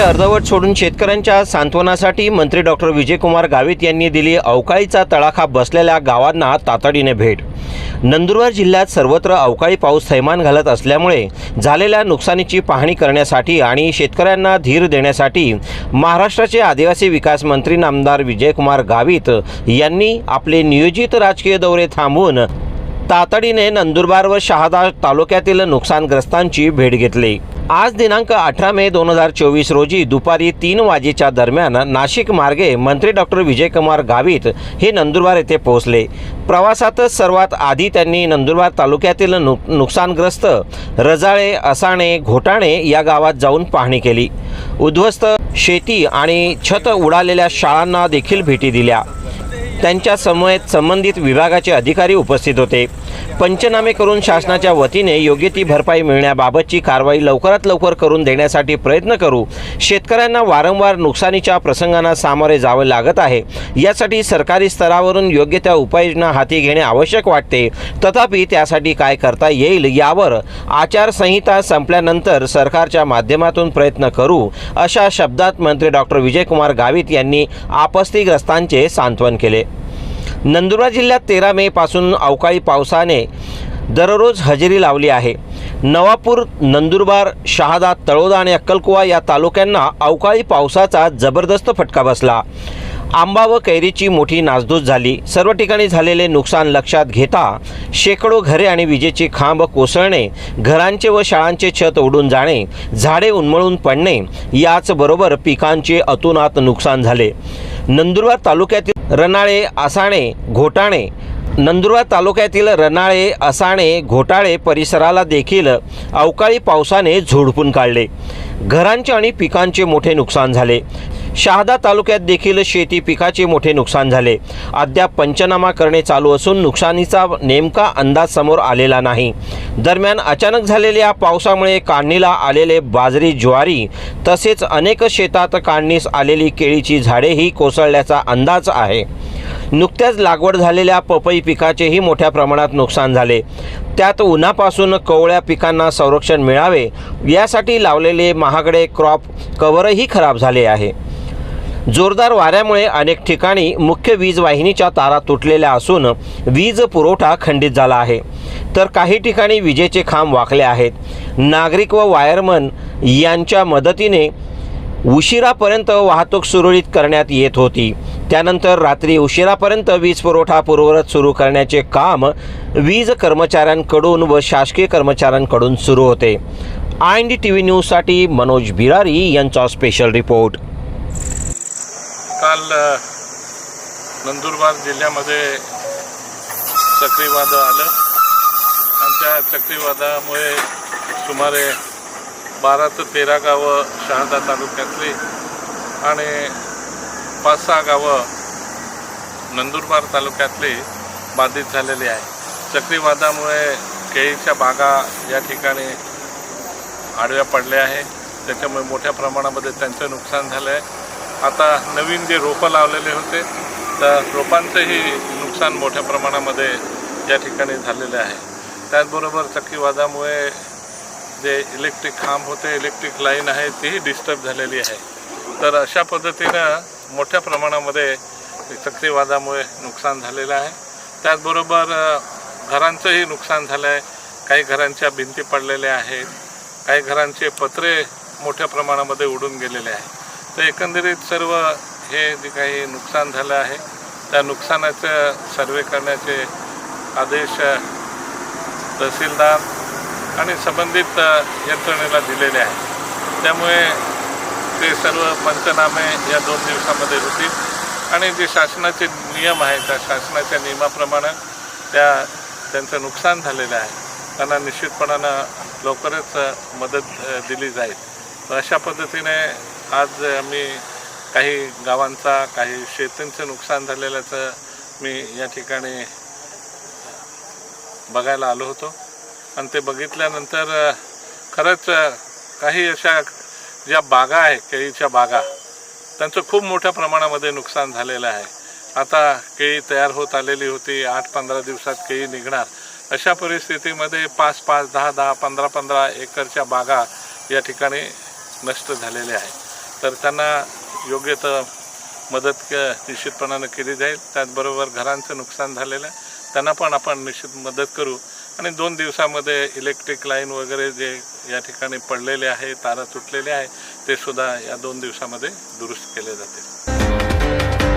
अर्धवट सोडून शेतकऱ्यांच्या सांत्वनासाठी मंत्री डॉक्टर विजयकुमार गावित यांनी दिली अवकाळीचा तडाखा बसलेल्या गावांना तातडीने भेट. नंदुरबार जिल्ह्यात सर्वत्र अवकाळी पाऊस थैमान घालत असल्यामुळे झालेल्या नुकसानीची पाहणी करण्यासाठी आणि शेतकऱ्यांना धीर देण्यासाठी महाराष्ट्राचे आदिवासी विकास मंत्री नामदार विजयकुमार गावित यांनी आपले नियोजित राजकीय दौरे थांबवून तातडीने नंदुरबार व शहादा तालुक्यातील नुकसानग्रस्तांची भेट घेतली. आज दिनांक अठरा मे दोन हजार चोवीस रोजी दुपारी तीन वाजेच्या दरम्यान नाशिक मार्गे मंत्री डॉक्टर विजयकुमार गावित हे नंदुरबार येथे पोहोचले. प्रवासातच सर्वात आधी त्यांनी नंदुरबार तालुक्यातील नु नुकसानग्रस्त रजाळे असाणे घोटाणे या गावात जाऊन पाहणी केली. उद्ध्वस्त शेती आणि छत उडालेल्या शाळांना देखील भेटी दिल्या. त्यांच्या समवेत संबंधित विभागाचे अधिकारी उपस्थित होते. पंचनामे करून शासनाच्या वतीने योग्य ती भरपाई मिळण्याबाबतची कारवाई लवकरात लवकर करून देण्यासाठी प्रयत्न करू. शेतकऱ्यांना वारंवार नुकसानीच्या प्रसंगांना सामोरे जावे लागत आहे. यासाठी सरकारी स्तरावरून योग्य त्या उपाययोजना हाती घेणे आवश्यक वाटते. तथापि त्यासाठी काय करता येईल यावर आचारसंहिता संपल्यानंतर सरकारच्या माध्यमातून प्रयत्न करू अशा शब्दात मंत्री डॉक्टर विजयकुमार गावित यांनी आपत्तीग्रस्तांचे सांत्वन केले. नंदुरबार जिल्ह्यात तेरा मे पासून अवकाळी पावसाने दररोज हजेरी लावली आहे. नवापूर नंदुरबार शहादा तळोदा आणि अक्कलकुवा या तालुक्यांना अवकाळी पावसाचा जबरदस्त फटका बसला. आंबा व कैरीची मोठी नासधूस झाली. सर्व ठिकाणी झालेले नुकसान लक्षात घेता शेकडो घरे आणि विजेचे खांब कोसळणे घरांचे व शाळांचे छत उडून जाणे झाडे उन्मळून पडणे याचबरोबर पिकांचे अतोनात नुकसान झाले. नंदुरबार तालुक्यातील रनाळे आसाणे घोटाणे. नंदुरबार तालुक्यातील रनाळे असाणे घोटाळे परिसराला देखील अवकाळी पावसाने झोडपून काढले. घरांचे आणि पिकांचे मोठे नुकसान झाले. शहादा तालुक्यात देखील शेती पिकाचे मोठे नुकसान झाले. अद्याप पंचनामा करणे चालू असून नुकसानीचा नेमका अंदाज समोर आलेला नाही. दरम्यान अचानक झालेल्या पावसामुळे काढणीला आलेले बाजरी ज्वारी तसेच अनेक शेतात काढणीस आलेली केळीची झाडेही कोसळल्याचा अंदाज आहे. नुकत्याच लागवड झालेल्या पपई पिकाचेही मोठ्या प्रमाणात नुकसान झाले. त्यात उन्हापासून कोवळ्या पिकांना संरक्षण मिळावे यासाठी लावलेले महागडे क्रॉप कवरही खराब झाले आहे. जोरदार वाऱ्यामुळे अनेक ठिकाणी मुख्य वीज वाहिनीच्या तारा तुटलेल्या असून वीज पुरवठा खंडित झाला आहे. तर काही ठिकाणी विजेचे खांब वाकले आहेत. नागरिक व वायरमन यांच्या मदतीने उशिरापर्यंत वाहतूक सुरळीत करण्यात येत होती. त्यानंतर रात्री उशिरापर्यंत वीज पुरवठा पूर्ववत सुरू करण्याचे काम वीज कर्मचाऱ्यांकडून व शासकीय कर्मचाऱ्यांकडून सुरू होते. I N D T V न्यूजसाठी मनोज बिरारी यांचा स्पेशल रिपोर्ट. काल नंदुरबार जिल्ह्यामध्ये चक्रीवादळ आलं. आणि त्या चक्रीवादळामुळे सुमारे बारा ते तेरा गावं शहादा तालुक्यातली आणि पाच सहा गावं नंदुरबार तालुक्यातली बाधित झालेली आहे. चक्रीवादळामुळे केळीच्या बागा या ठिकाणी आडव्या पडल्या आहे. त्याच्यामुळे मोठ्या प्रमाणामध्ये त्यांचं नुकसान झालं आहे आता नवीन जे रोपं लावलेले होते त्या रोपांचंही नुकसान मोठ्या प्रमाणामध्ये या ठिकाणी झालेले आहे. त्याचबरोबर चक्रीवादामुळे जे इलेक्ट्रिक खांब होते इलेक्ट्रिक लाईन आहे तीही डिस्टर्ब झालेली आहे. तर अशा पद्धतीनं मोठ्या प्रमाणामध्ये चक्रीवादामुळे नुकसान झालेलं आहे. त्याचबरोबर घरांचंही नुकसान झालं आहे काही घरांच्या भिंती पडलेल्या आहेत. काही घरांचे पत्रे मोठ्या प्रमाणामध्ये उडून गेलेले आहे तर एकंदरीत सर्व हे जे काही नुकसान झालं आहे त्या नुकसानाचं सर्वे करण्याचे आदेश तहसीलदार आणि संबंधित यंत्रणेला दिलेले आहेत. त्यामुळे ते सर्व पंचनामे या दोन दिवसामध्ये होतील आणि जे शासनाचे नियम आहेत त्या शासनाच्या नियमाप्रमाणे त्या त्यांचं नुकसान झालेलं आहे त्यांना निश्चितपणानं लवकरच मदत दिली जाईल. तर अशा पद्धतीने आज मी काही गावांचा काही शेतींचं नुकसान झालेल्याचं मी या ठिकाणी बघायला आलो होतो. आणि ते बघितल्यानंतर खरंच काही अशा ज्या बागा आहे केळीच्या बागा त्यांचं खूप मोठ्या प्रमाणामध्ये नुकसान झालेलं आहे. आता केळी तयार होत आलेली होती आठ पंधरा दिवसात केळी निघणार. अशा परिस्थितीमध्ये पाच पाच दहा दहा पंधरा पंधरा एकरच्या बागा या ठिकाणी नष्ट झालेल्या आहे तर त्यांना योग्य तर मदत क निश्चितपणानं केली जाईल. त्याचबरोबर घरांचं नुकसान झालेलं आहे. त्यांना पण आपण निश्चित मदत करू. आणि दोन दिवसामध्ये इलेक्ट्रिक लाईन वगैरे जे या ठिकाणी पडलेले आहे तारा तुटलेले आहे ते सुद्धा या दोन दिवसामध्ये दुरुस्त केले जातील.